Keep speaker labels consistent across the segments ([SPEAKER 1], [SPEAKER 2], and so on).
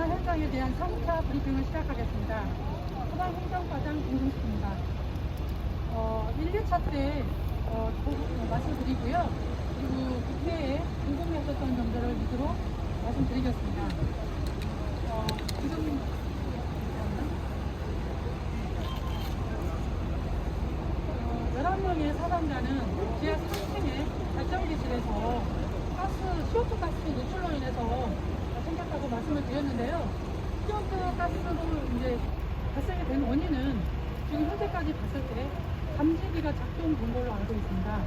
[SPEAKER 1] 재난 현장에 대한 3차 브리핑을 시작하겠습니다. 소방행정과장 김금식입니다. 어, 1, 2차 때 어, 보- 어, 말씀드리고요. 그리고 국회에 궁금했었던 점들을 위주로 말씀드리겠습니다. 어, 지금 어, 11명의 사상자는 지하 3층의 발전기실에서 가스, CO2 가스 누출로 인해서 생겼다고 말씀을 드렸는데요. CO2 가스로 이제 발생이 된 원인은 지금 현재까지 봤을 때 감지기가 작동된 걸로 알고 있습니다.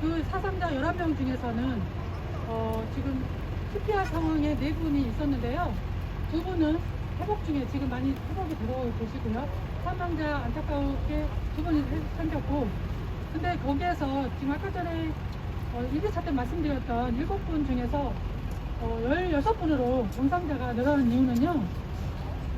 [SPEAKER 1] 그 사상자 11명 중에서는 어, 지금 CPR 상황에 네 분이 있었는데요. 두 분은 회복 중에 지금 많이 회복이 되고 계시고요. 사망자 안타깝게 두 분이 생- 생겼고, 근데 거기에서 지금 아까 전에 어, 1, 2차 때 말씀드렸던 7분 중에서 어, 16분으로 정상자가 늘어난 이유는요.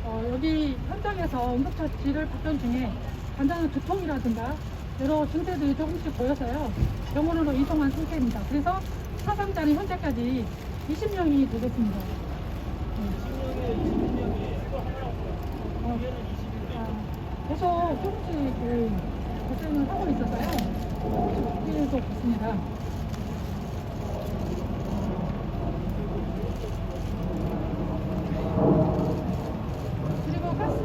[SPEAKER 1] 어, 여기 현장에서 응급처치를 받던 중에 간단한 두통이라든가 여러 증세들이 조금씩 보여서요. 병원으로 이송한 상태입니다. 그래서 사상자는 현재까지 20명이 되겠습니다. 네. 어, 아, 계속 조금씩 그 발생을 하고 있어서요. 계속 있습니다. 그리고 가스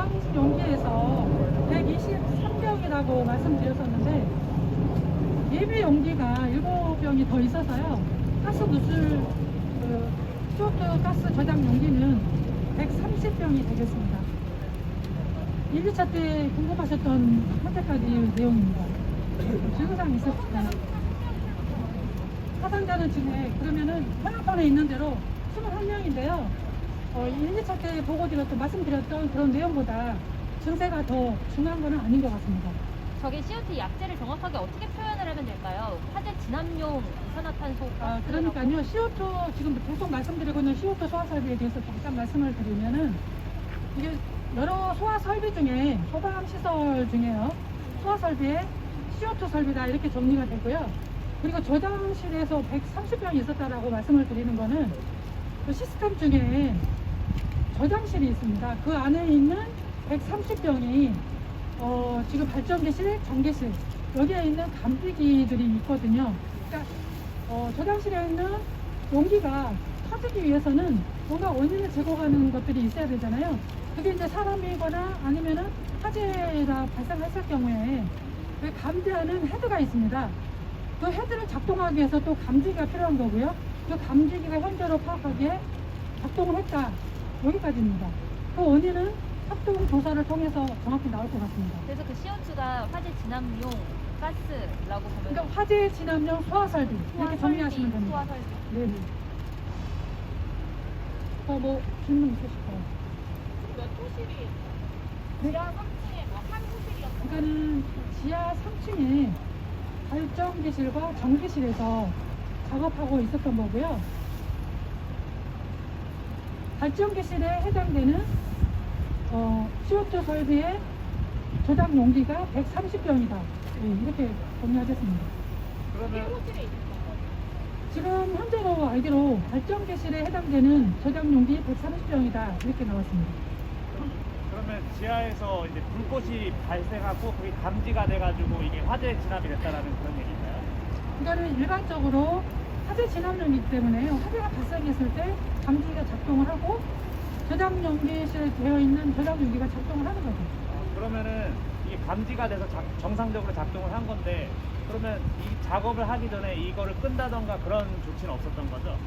[SPEAKER 1] 저장 용기에서 123병이라고 말씀드렸었는데 예비 용기가 7병이 더 있어서요. 가스 누출 그 CO2 가스 저장 용기는 130병이 되겠습니다. 1, 2차 때 궁금하셨던 현재까지 내용입니다. 증상 있었을까요? 사상자는 지금 그러면은 현황판에 있는 대로 21명인데요. 어, 1, 2차 때 보고 드렸던, 말씀드렸던 그런 내용보다 증세가 더 중요한 건 아닌 것 같습니다.
[SPEAKER 2] 저기 CO2 약제를 정확하게 어떻게 표현을 하면 될까요? 화재 진압용 이산화탄소
[SPEAKER 1] 아, 그러니까요. CO2 지금 계속 말씀드리고 있는 CO2 소화 설비에 대해서 잠깐 말씀을 드리면은 이게 여러 소화 설비 중에 소방 시설 중에요. 소화 설비에 CO2 설비다 이렇게 정리가 되고요. 그리고 저장실에서 130병이 있었다라고 말씀을 드리는 거는 그 시스템 중에 저장실이 있습니다. 그 안에 있는 130병이 어, 지금 발전기실, 전기실 여기에 있는 감지기들이 있거든요. 그러니까 어, 저장실에 있는 용기가 터지기 위해서는 뭔가 원인을 제공하는 것들이 있어야 되잖아요. 그게 이제 사람이거나 아니면은 화재가 발생했을 경우에 그 감지하는 헤드가 있습니다. 그 헤드를 작동하기 위해서 또 감지기가 필요한 거고요. 그 감지기가 현재로 파악하기에 작동을 했다. 여기까지입니다. 그 원인은 합동 조사를 통해서 정확히 나올 것 같습니다.
[SPEAKER 2] 그래서 그 CO2가 화재 진압용 가스라고 보면
[SPEAKER 1] 그러니까 화재 진압용 소화설비 이렇게 정리하시면 됩니다.
[SPEAKER 2] 소화설비.
[SPEAKER 1] 네. 어, 뭐 질문 있으실까요?
[SPEAKER 3] 토실이
[SPEAKER 1] 네.
[SPEAKER 3] 지하 3층에 뭐한 호실이었던
[SPEAKER 1] 그러니까는 지하 3층에 발전기실과 전기실에서 작업하고 있었던 거고요. 발전기 실에 해당되는 어, CO2 설비의 저장 용기가 130병이다. 이렇게 정리하겠습니다.
[SPEAKER 4] 그러면
[SPEAKER 3] 호실에 있는 거.
[SPEAKER 1] 지금 현재로 알기로 발전기실에 해당되는 저장 용기 130병이다. 이렇게 나왔습니다.
[SPEAKER 4] 그러면 지하에서 이제 불꽃이 발생하고 그게 감지가 돼가지고 이게 화재 진압이 됐다라는 그런 얘기인가요?
[SPEAKER 1] 이거는 일반적으로 화재 진압용이기 때문에 화재가 발생했을 때 감지기가 작동을 하고 저장 용기실에 되어 있는 저장 용기가 작동을 하는 거죠.
[SPEAKER 4] 어, 그러면은 이게 감지가 돼서 작- 정상적으로 작동을 한 건데 그러면 이 작업을 하기 전에 이거를 끈다던가 그런 조치는 없었던 거죠?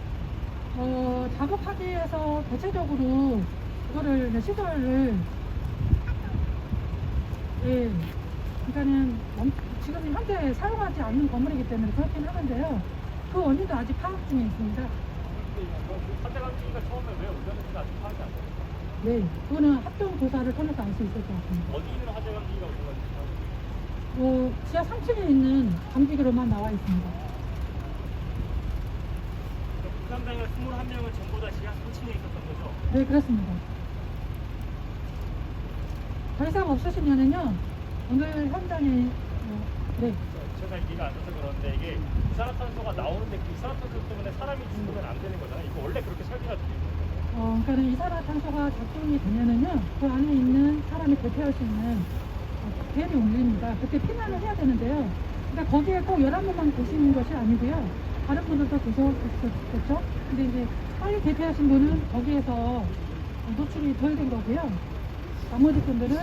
[SPEAKER 1] 어, 작업하기 위해서 대체적으로 그거를 이제 시설을 예, 그러니까는 멈- 지금 현재 사용하지 않는 건물이기 때문에 그렇긴 하는데요. 그 원인도 아직 파악 중에 있습니다.
[SPEAKER 4] 화재 감지기가 처음에 왜 운전했는지 아직 파악이 안 돼요.
[SPEAKER 1] 네, 그거는 합동 조사를 통해서 알 수 있을 것 같습니다.
[SPEAKER 4] 어디 있는 화재 감지기가 온 건지
[SPEAKER 1] 어, 지하 3층에 있는 감지기로만 나와 있습니다.
[SPEAKER 4] 부상당한 21명은 전부 다 지하 3층에 있었던 거죠?
[SPEAKER 1] 네, 그렇습니다. 더 이상 없으시면은요, 오늘 현장에, 어, 네,
[SPEAKER 5] 옆에서 이해가 안 돼서 그런데 이게 이산화탄소가 나오는데 그 이산화탄소 때문에 사람이 죽으면 안 되는 거잖아요. 이거 원래 그렇게 설계가 되어 있는 거죠.
[SPEAKER 1] 어, 그러니까 이산화탄소가 작동이 되면은요, 그 안에 있는 사람이 대피할 수 있는 어, 뱀이 울립니다. 그때 피난을 해야 되는데요. 그러니까 거기에 꼭 11분만 계시는 것이 아니고요. 다른 분들도 계셨겠죠? 근데 이제 빨리 대피하신 분은 거기에서 노출이 덜 된 거고요. 나머지 분들은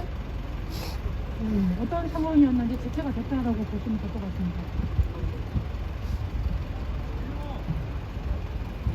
[SPEAKER 1] 음, 어떤 상황이었는지 지체가 됐다라고 보시면 될 것 같습니다.